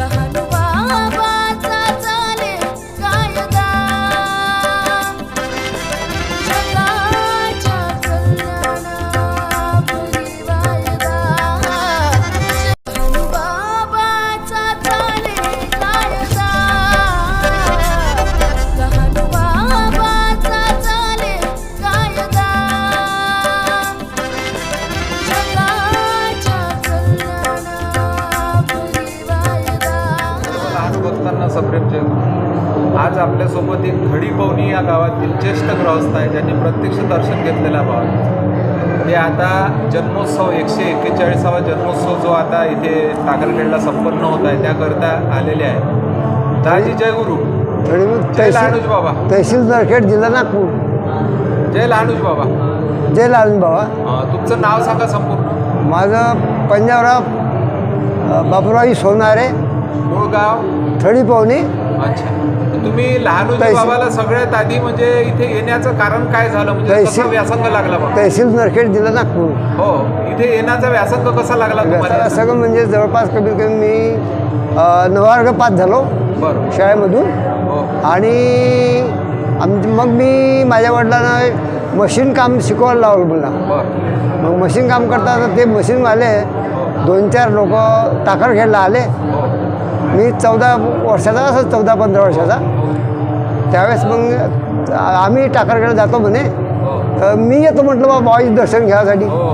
लहान आपल्यासोबत एक खडी पवनी या गावातील ज्येष्ठ गृहस्थ आहे ज्यांनी प्रत्यक्ष दर्शन घेतलेला भाव ते आता जन्मोत्सव एकशे एक्केचाळीसावा जन्मोत्सव जो आता इथे टाकरखेडला संपन्न होत आहे त्याकरता आलेले आहे दाजी जय गुरु. जय लहानुज बाबा. तहसील नरखेड जिल्हा नागपूर. जय लहानुज बाबा. जय लालून बाबा. तुमचं नाव सांगा संपूर्ण. माझं पंजाबराव अ, बाबुराव सोनारे. मूळ गाव? थडी पाहुणी. अच्छा. तुम्ही लहानुजी बाबाला सगळ्यात आधी म्हणजे इथे येण्याचं कारण काय झालं? म्हणजे तहसील- कसा व्यासंग लागला तहसील नरखेड जिल्हा नागपूर. हो इथे येण्याचा व्यासंग कसा लागला तुम्हाला? व्यासाला सगळं म्हणजे जवळपास कमीत कमी मी अ, वर्ग पास झालो बरं. शाळेमधून. हो. आणि आम मग मी माझ्या वडिलांना मशीन काम शिकवायला लावलं मला. बरं. मग मशीन काम करता ते मशीनवाले दोन चार लोक टाकरखेडला आले. हो. मी चौदा वर्षाचा असं चौदा पंधरा वर्षाचा. त्यावेळेस मग आम्ही टाकरखेडला जातो म्हणे. हो. तर मी येतो म्हटलं बा बॉईज दर्शन घ्यायसाठी हो.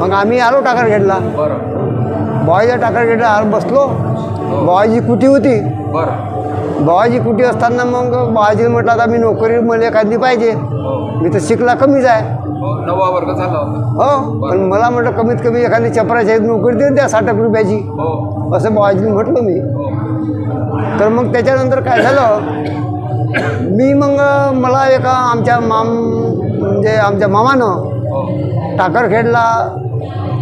मग आम्ही आलो टाकरखेडला बरं. बॉईच्या टाकरखेडला आलो बसलो. बॉयची कुटी होती? बॉयची कुटी असताना मग बॉयजीने म्हटलं आता मी नोकरी मला एखादी पाहिजे. हो. मी तर शिकला कमीच आहे. हो वर्ग झाला हो पण मला म्हटलं कमीत कमी एखादी चपराची नोकरी देऊन द्या साठ एक रुपयाची. हो. असं बॉयजीने म्हटलं मी. हो. तर मग त्याच्यानंतर काय झालं? मी मग मला एका आमच्या माम म्हणजे आमच्या मामानं टाकरखेडला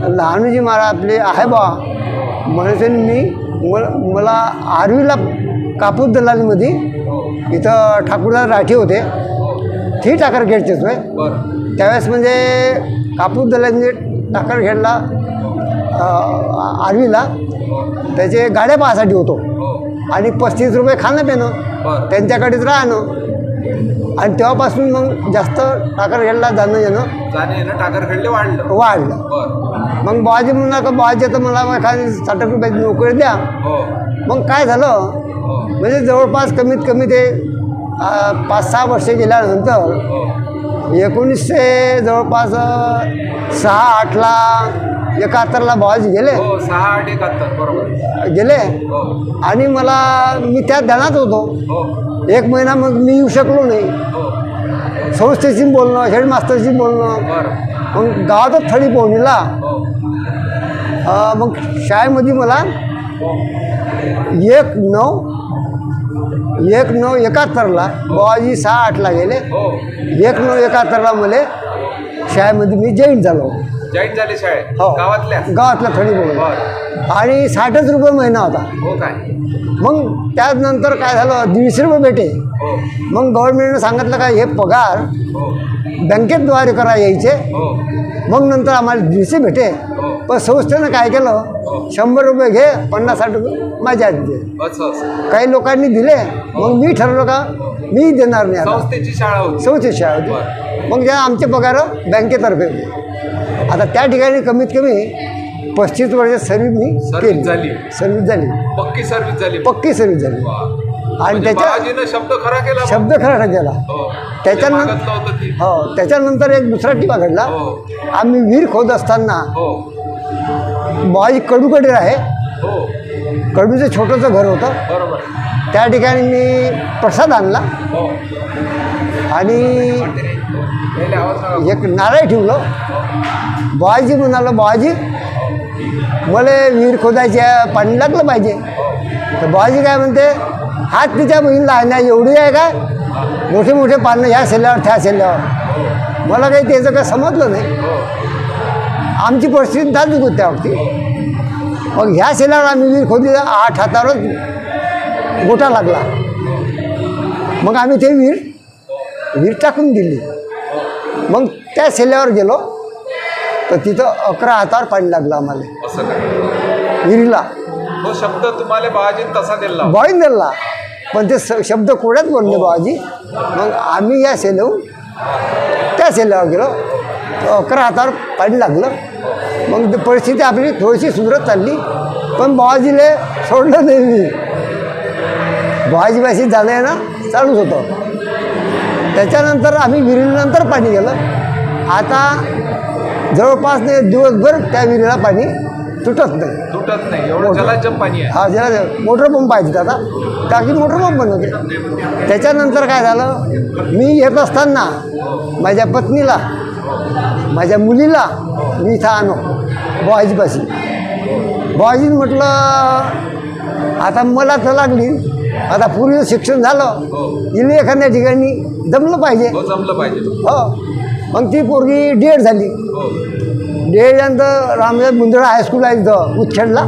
लहानूजी महाराज आपले आहे बा. म्हणून मी मला मला आरवीला कापूस दलालीमध्ये इथं ठाकूरदास राठी होते. ती टाकरखेडचेच होय. त्यावेळेस म्हणजे कापूस दलालीमध्ये टाकरखेडला अं, आरवीला त्याचे गाड्या पाहासाठी होतो. आणि पस्तीस रुपये खाणं पिणं त्यांच्याकडेच राहणं. आणि तेव्हापासून मग जास्त टाकरखेडला जाणं येणं जाणे येणं टाकर खेळले वाढलं. वाढलं मग बाजी म्हणला का बाजी तर मला एखादी साठ रुपयाची नोकरी द्या. हो. मग काय झालं? हो. म्हणजे जवळपास कमीत कमी ते पाच सहा वर्षे गेल्यानंतर हो. एकोणीसशे जवळपास सहा आठला एकाहत्तरला बाजी गेले. हो सहा आठ एकाहत्तर बरोबर. गेले. हो. आणि मला मी त्या ध्यानात होतो. हो. एक महिना मग मी येऊ शकलो नाही. संस्थेशी बोलणं हेडमास्टरशी बोलणं. मग गावातच थडी पोहणीला हो. मग शाळेमध्ये मला एक नऊ एक नऊ एकाहत्तरला बाबाजी सहा आठला गेले. एक नऊ एकाहत्तरला मला शाळेमध्ये मी जॉईन झालो. जॉईन झाले शाळेत? हो. गावातल्या? गावातला थडी बोल. बरं. आणि साठच रुपये महिना होता. हो काय? मग त्यानंतर काय झालं? दीडशे रुपये भेटे. हो. मग गव्हर्नमेंटनं सांगितलं का हे पगार हो. बँकेद्वारे करा यायचे. हो. मग नंतर आम्हाला दीडशे भेटे. पण संस्थेनं काय केलं? शंभर रुपये घे पन्नास साठ रुपये माझ्या दे. असं असं. काही लोकांनी दिले. मग मी ठरवलं का? मी देणार नाही आता. संस्थेची शाळा होती. चौथी शाळा होती. मग त्या आमचे पगार बँकेतर्फे. होते आता त्या ठिकाणी कमीत कमी पस्तीस वर्ष सर्व्हिस मी सर्व्हिस केली. झाली. सर्व्हिस झाली. पक्की सर्व्हिस झाली. पक्की सर्व्हिस झाली. वा. आणि म्हणजे त्याच्या शब्द खरा केला. शब्द खरा झाला हो. त्याच्यानं- ते मागतलं होतं ती. हो त्याच्यानंतर एक दुसरा टिपा घडला. हो. आम्ही विहीर खोद असताना हो. बाजी कडूकडे आहे. हो. कडूचं छोटंसं घर होतं. बरोबर. त्या ठिकाणी मी प्रसाद आणला. हो. आणि एक नारळ ठेवलं. बुवाजी म्हणालं बुवाजी मला विहीर खोदायची पाणी लागलं पाहिजे. तर बुवाजी काय म्हणते हात तिच्या बहिणीला आहे एवढी आहे का? मोठे मोठे पानं ह्या सेल्यावर त्या सेल्यावर मला काही त्याचं काय समजलं नाही. आमची परिस्थिती नाजूक होती त्या वक्ती. मग ह्या सेल्यावर आम्ही विहीर खोदली आठ हातावरच गोटा लागला. मग आम्ही ते विहीर विहीर टाकून दिली. मग त्या सेल्यावर गेलो. तर तिथं अकरा हातावर पाणी लागलं आम्हाला. असं काय? विहिरीला. तो शब्द तुम्हाला तसा दिला. बॉईन दिला. पण ते स- शब्द कोड्यात बोलले बाबाजी. मग आम्ही या सेलहून त्या सेल्यावर गेलो. अकरा हातावर पाणी लागलं. मग ते परिस्थिती आपली थोडीशी सुधरत चालली. पण बाबाजीले सोडलं नाही मी. बाबाजी बाशी जाणं येणं चालूच होतं. त्याच्यानंतर आम्ही विहिरीनंतर पाणी गेलं. आता जवळपास नाही दिवसभर त्या विहिरीला पाणी तुटत नाही. तुटत नाही. एवढं जलाजम पाणी आहे. हा ज्याला मोटर पंप आहे तिथं आता. टाकी मोटर पंप बनवते त्याच्यानंतर काय झालं? मी येत असताना माझ्या पत्नीला माझ्या मुलीला मी इथं आणो बुवाजीपाशी बुवाजीने म्हटलं आता मला तर लागली आता पूर्वीचं शिक्षण झालं. इले एखाद्या ठिकाणी जमलं पाहिजे. हो जमलं पाहिजे. हो. मग ती पोरगी डी एड झाली. हो. डी एडनंतर रामदास मुंदडा हायस्कूल आहे इथं उच्छेडला.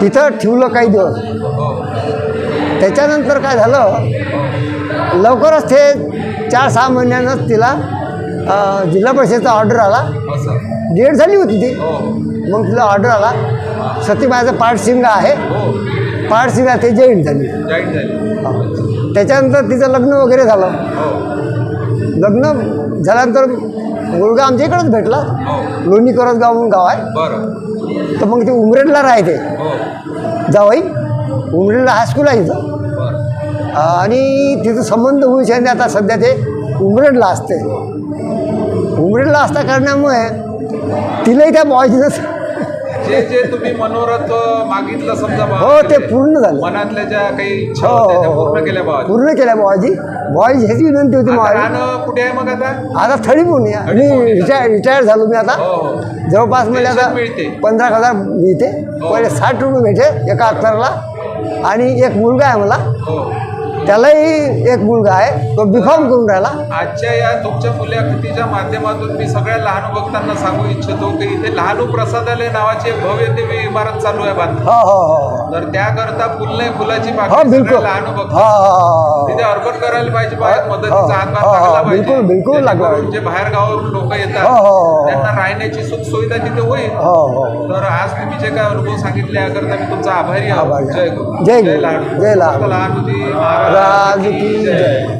तिथं ठेवलं काही दिवस. हो. त्याच्यानंतर काय झालं? लवकरच ते चार सहा महिन्यानंच तिला जिल्हा परिषदेचा ऑर्डर आला. डेट झाली होती ती. हो. मग तिला ऑर्डर आला. सतीमायाचं पाठसिंग आहे. आहे ते जैन झाली. जॉईन झाली. त्याच्यानंतर तिचं लग्न वगैरे झालं. हो. लग्न झाल्यानंतर मुलगा आमच्या इकडंच भेटला. हो. लोणी करसगाव म्हणून गाव आहे. तर मग ती उमरेडला राहते. हो. जावई उमरेडला हायस्कूल आहे बरं. आणि तिचं संबंध होऊ शकते आता. सध्या ते उमरेडला असते. उमरेडला असता कारणामुळे तिलाही त्या बॉयजीनं जे जे तुम्ही मनोरथ मागितलं समजा हो ते पूर्ण झालं. मनातल्या ज्या काही इच्छा हो होत्या हो, त्या हो पूर्ण केल्या बाबा पूर्ण केल्या बॉयजी बॉयजी ह्याची विनंती होती आता माझी राहणं कुठे आहे मग आता? आता थळी पुणे. मी रिटायर रिटायर झालो मी आता. हो हो. जवळपास म्हणजे आता. पंधरा हजार मिळते. पहिले साठ रुपये भेटे एका अख्तरला. आणि एक मुलगा आहे मला. हो. त्यालाही एक मुलगा आहे तो बिफॉर्म करून राहिला. आजच्या या तुमच्या मुलाखतीच्या माध्यमातून मी सगळ्या लहान भक्तांना सांगू इच्छितो की इथे लहानू प्रसादालय नावाची भव्य दिव्य इमारत चालू आहे बांधणं हो हो हो. तर त्याकरता फुलने फुलाची हो बिलकुल सगळ्या लहानू भक्त. हो हो तिथे अर्पण करायला पाहिजे बाहेर मदतीचा हातभार हो, लागला पाहिजे. बिलकुल, बिलकुल लागला जेणेकरून पाहिजे. जे बाहेर गावावरून लोक हो, हो, येतात हो. त्यांना राहण्याची सुख सुविधा तिथे होईल. हो हो. तर आज तुम्ही जे काय अनुभव सांगितले याकरता मी तुमचा आभारी आभारी आहोत. आहे. जय गुरु. जय गुरु. लहानू. जय लहानू. लहानूजी महाराज राज की की जय जय